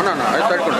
ಅಣ್ಣ ಆಯ್ತು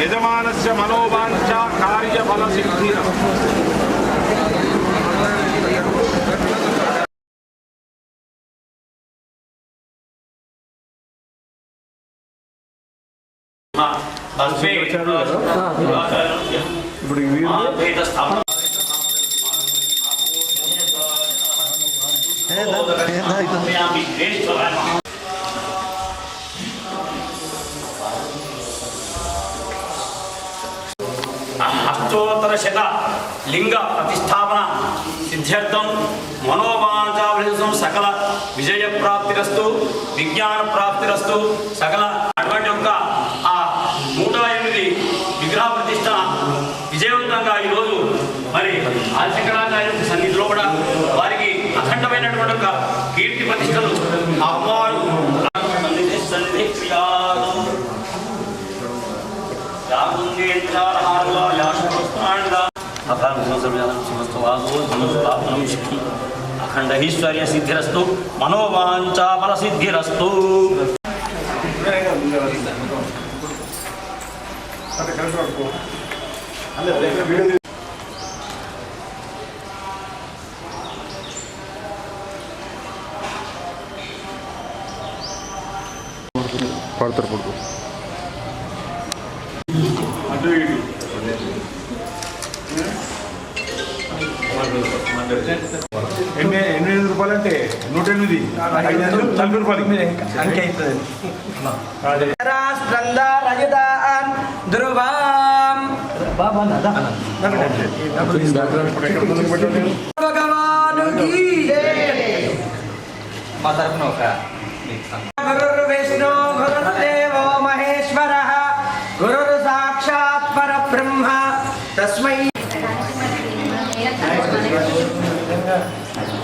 దేవత యజమానస్య మనోవాంఛ కార్యఫల సిద్ధి ఇప్పుడు ఇవి అష్టోత్తర శత లింగ ప్రతిష్టాపన సిద్ధ్యర్థం మనోవాంఛాభిసం సకల విజయ ప్రాప్తిరస్తు విజ్ఞాన ప్రాప్తిరస్తు సకల అటువంటి యొక్క ఆ నూట ఎనిమిది విగ్రహ ప్రతిష్ట విజయవంతంగా ఈరోజు మరి ఆదిశంకరాచార్య సన్నిధిలో కూడా వారికి అఖండమైనటువంటి ఒక కీర్తి ప్రతిష్టలు అమ్మవారు సన్నిధి సన్నిధి క్రియాలు అఖండ ఈశ్వర్య సిద్ధిరస్తు మనోవాంఛాబల సిద్ధిరస్తు. పడతారు పడుకో. అటు ఇటు. ఎన్ని ఎనిమిది రూపాయలు అంటే నూట ఎనిమిది. నలభై రూపాయలు స్కందారయుధాన్ మా తరఫున ఒక మీకు విధంగా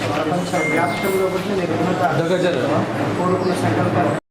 ప్రపంచ వ్యాప్తంలో కూడా నేను కోరుకున్న సంకల్పాలు.